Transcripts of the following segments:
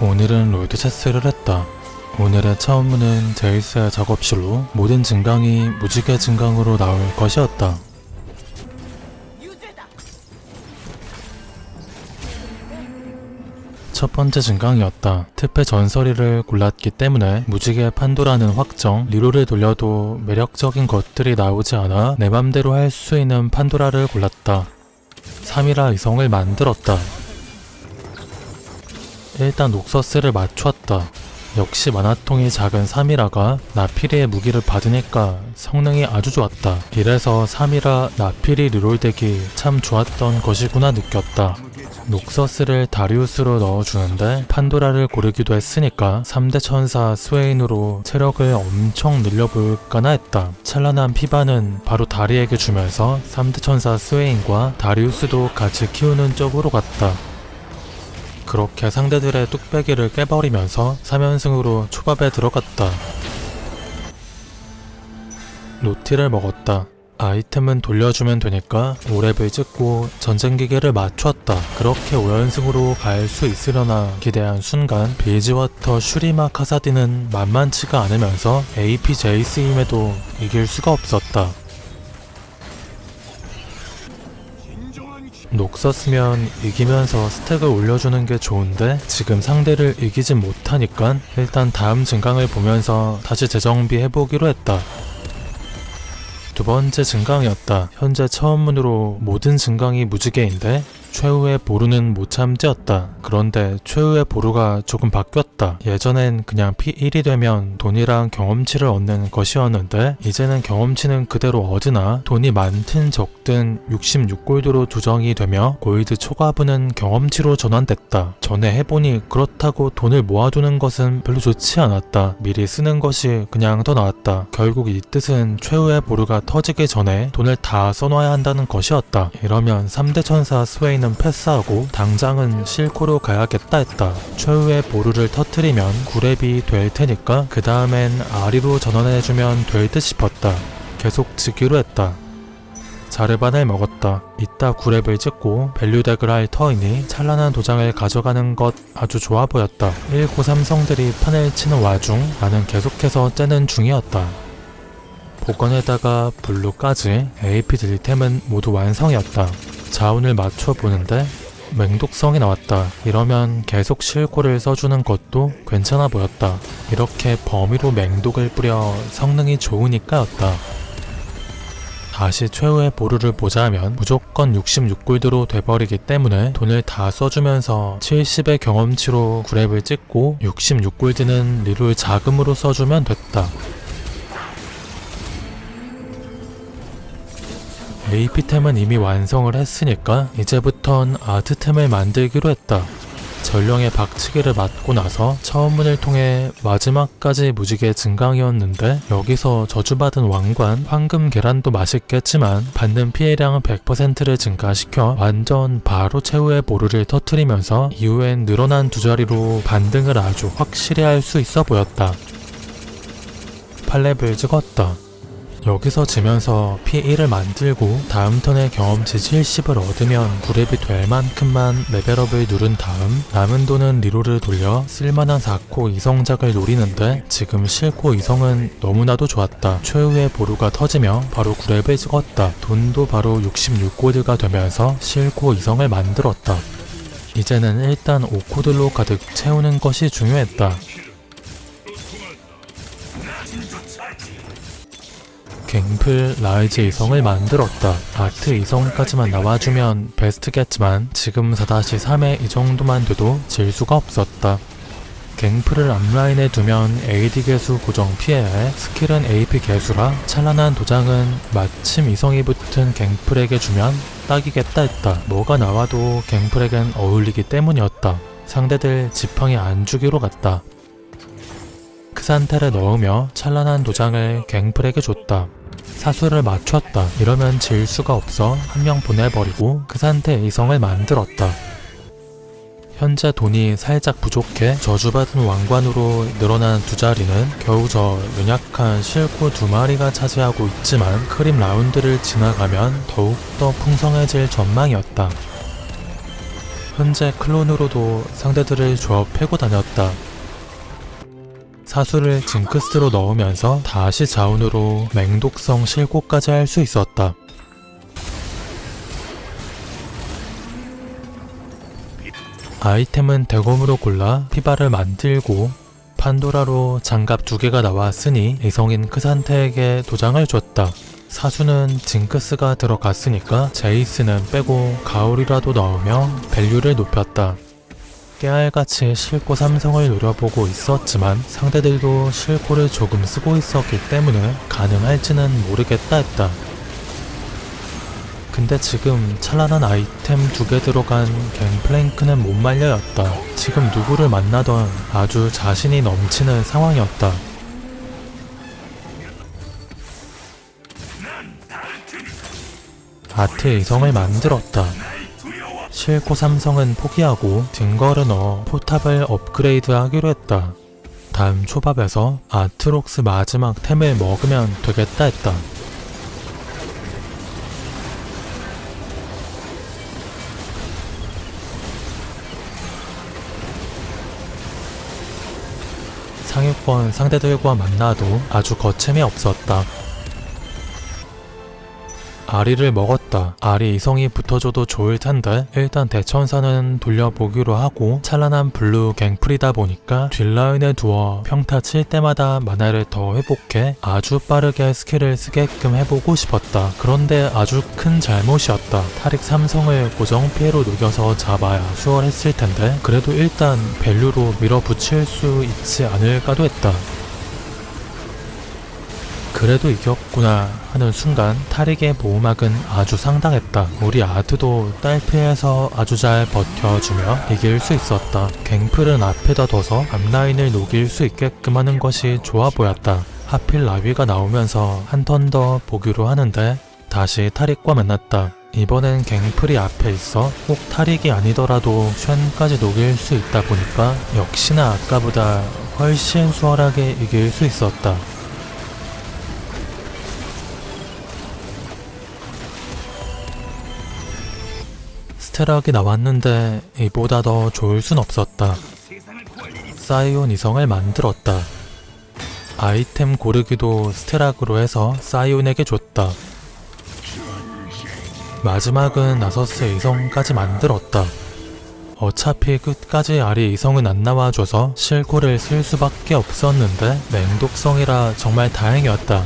오늘은 롤드 체스를 했다. 오늘의 처음은 제이스의 작업실로 모든 증강이 무지개 증강으로 나올 것이었다. 첫 번째 증강이었다. 특패 전설이를 골랐기 때문에 무지개 판도라는 확정, 리로를 돌려도 매력적인 것들이 나오지 않아 내 맘대로 할 수 있는 판도라를 골랐다. 3이라 이성을 만들었다. 일단 녹서스를 맞췄다. 역시 만화통이 작은 3이라가 나피리의 무기를 받으니까 성능이 아주 좋았다. 이래서 3이라 나피리 리롤덱이 참 좋았던 것이구나 느꼈다. 녹서스를 다리우스로 넣어주는데 판도라를 고르기도 했으니까 3대 천사 스웨인으로 체력을 엄청 늘려볼까나 했다. 찬란한 피바는 바로 다리에게 주면서 3대 천사 스웨인과 다리우스도 같이 키우는 쪽으로 갔다. 그렇게 상대들의 뚝배기를 깨버리면서 3연승으로 초밥에 들어갔다. 노티를 먹었다. 아이템은 돌려주면 되니까 오랩을 찍고 전쟁기계를 맞췄다. 그렇게 5연승으로 갈 수 있으려나 기대한 순간 빌지워터 슈리마 카사디는 만만치가 않으면서 AP 제이스임에도 이길 수가 없었다. 녹섰으면 이기면서 스택을 올려주는 게 좋은데 지금 상대를 이기진 못하니까 일단 다음 증강을 보면서 다시 재정비 해보기로 했다. 두 번째 증강이었다. 현재 처음으로 모든 증강이 무지개인데 최후의 보루는 못 참지였다. 그런데 최후의 보루가 조금 바뀌었다. 예전엔 그냥 P1이 되면 돈이랑 경험치를 얻는 것이었는데 이제는 경험치는 그대로 얻으나 돈이 많든 적든 66골드로 조정이 되며 골드 초과분은 경험치로 전환됐다. 전에 해보니 그렇다고 돈을 모아두는 것은 별로 좋지 않았다. 미리 쓰는 것이 그냥 더 나았다. 결국 이 뜻은 최후의 보루가 터지기 전에 돈을 다 써놔야 한다는 것이었다. 이러면 3대 천사 스웨인 은 패스하고 당장은 실코로 가야겠다 했다. 최후의 보루를 터트리면 구랩이 될 테니까 그 다음엔 아리로 전환해주면 될 듯 싶었다. 계속 지기로 했다. 자르반을 먹었다. 이따 구랩을 찍고 밸류덱을 할 터이니 찬란한 도장을 가져가는 것 아주 좋아 보였다. 1고 삼성들이 판을 치는 와중 나는 계속해서 째는 중이었다. 복권에다가 블루까지 AP 딜템은 모두 완성이었다. 자운을 맞춰 보는데 맹독성이 나왔다. 이러면 계속 실코를 써주는 것도 괜찮아 보였다. 이렇게 범위로 맹독을 뿌려 성능이 좋으니까였다. 다시 최후의 보루를 보자면 무조건 66골드로 돼버리기 때문에 돈을 다 써주면서 70의 경험치로 구랩을 찍고 66골드는 리롤 자금으로 써주면 됐다. AP템은 이미 완성을 했으니까 이제부턴 아트템을 만들기로 했다. 전령의 박치기를 맞고 나서 처음 문을 통해 마지막까지 무지개 증강이었는데 여기서 저주받은 왕관, 황금 계란도 맛있겠지만 받는 피해량은 100%를 증가시켜 완전 바로 최후의 보루를 터트리면서 이후엔 늘어난 두 자리로 반등을 아주 확실히 할 수 있어 보였다. 팔렙을 찍었다. 여기서 지면서 P1을 만들고 다음 턴에 경험치 70을 얻으면 구랩이 될 만큼만 레벨업을 누른 다음 남은 돈은 리로를 돌려 쓸만한 4코 이성작을 노리는데 지금 실코 이성은 너무나도 좋았다. 최후의 보루가 터지며 바로 구랩을 찍었다. 돈도 바로 66코드가 되면서 실코 이성을 만들었다. 이제는 일단 5코드로 가득 채우는 것이 중요했다. 갱플 라이즈 이성을 만들었다. 아트 이성까지만 나와주면 베스트겠지만 지금 4-3에 이 정도만 돼도 질 수가 없었다. 갱플을 앞라인에 두면 AD 개수 고정 피해에 스킬은 AP 개수라 찬란한 도장은 마침 이성이 붙은 갱플에게 주면 딱이겠다 했다. 뭐가 나와도 갱플에겐 어울리기 때문이었다. 상대들 지팡이 안 주기로 갔다. 크산테를 넣으며 찬란한 도장을 갱플에게 줬다. 사수를 맞췄다. 이러면 질 수가 없어 한 명 보내버리고 그 상태 이성을 만들었다. 현재 돈이 살짝 부족해 저주받은 왕관으로 늘어난 두 자리는 겨우 저 연약한 실코 두 마리가 차지하고 있지만 크림 라운드를 지나가면 더욱더 풍성해질 전망이었다. 현재 클론으로도 상대들을 조합 패고 다녔다. 사수를 징크스로 넣으면서 다시 자운으로 맹독성 실고까지 할 수 있었다. 아이템은 대검으로 골라 피바를 만들고 판도라로 장갑 두 개가 나왔으니 이성인 크산테에게 도장을 줬다. 사수는 징크스가 들어갔으니까 제이스는 빼고 가울이라도 넣으며 밸류를 높였다. 깨알같이 실코 삼성을 노려보고 있었지만 상대들도 실코를 조금 쓰고 있었기 때문에 가능할지는 모르겠다 했다. 근데 지금 찬란한 아이템 두 개 들어간 갱플랭크는 못 말려였다. 지금 누구를 만나던 아주 자신이 넘치는 상황이었다. 아트 이성을 만들었다. 실코 삼성은 포기하고 딩거를 넣어 포탑을 업그레이드 하기로 했다. 다음 초밥에서 아트록스 마지막 템을 먹으면 되겠다 했다. 상위권 상대들과 만나도 아주 거침이 없었다. 아리를 먹었다. 아리 이성이 붙어줘도 좋을 텐데 일단 대천사는 돌려보기로 하고 찬란한 블루 갱플이다 보니까 뒷라인에 두어 평타 칠 때마다 만화를 더 회복해 아주 빠르게 스킬을 쓰게끔 해보고 싶었다. 그런데 아주 큰 잘못이었다. 타릭 삼성을 고정 피해로 녹여서 잡아야 수월했을 텐데 그래도 일단 밸류로 밀어붙일 수 있지 않을까도 했다. 그래도 이겼구나 하는 순간 타릭의 보호막은 아주 상당했다. 우리 아드도 딸피에서 아주 잘 버텨주며 이길 수 있었다. 갱플은 앞에다 둬서 앞라인을 녹일 수 있게끔 하는 것이 좋아 보였다. 하필 라위가 나오면서 한 턴 더 보기로 하는데 다시 타릭과 만났다. 이번엔 갱플이 앞에 있어 꼭 타릭이 아니더라도 쉔까지 녹일 수 있다 보니까 역시나 아까보다 훨씬 수월하게 이길 수 있었다. 스테락이 나왔는데 이보다 더 좋을 순 없었다. 사이온 이성을 만들었다. 아이템 고르기도 스테락으로 해서 사이온에게 줬다. 마지막은 나서스 이성까지 만들었다. 어차피 끝까지 아리 이성은 안 나와줘서 실코를 쓸 수밖에 없었는데 맹독성이라 정말 다행이었다.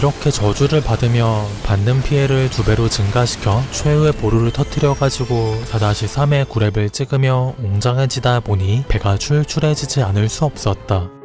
이렇게 저주를 받으며 받는 피해를 두 배로 증가시켜 최후의 보루를 터뜨려가지고 다다시 3의 9렙을 찍으며 웅장해지다 보니 배가 출출해지지 않을 수 없었다.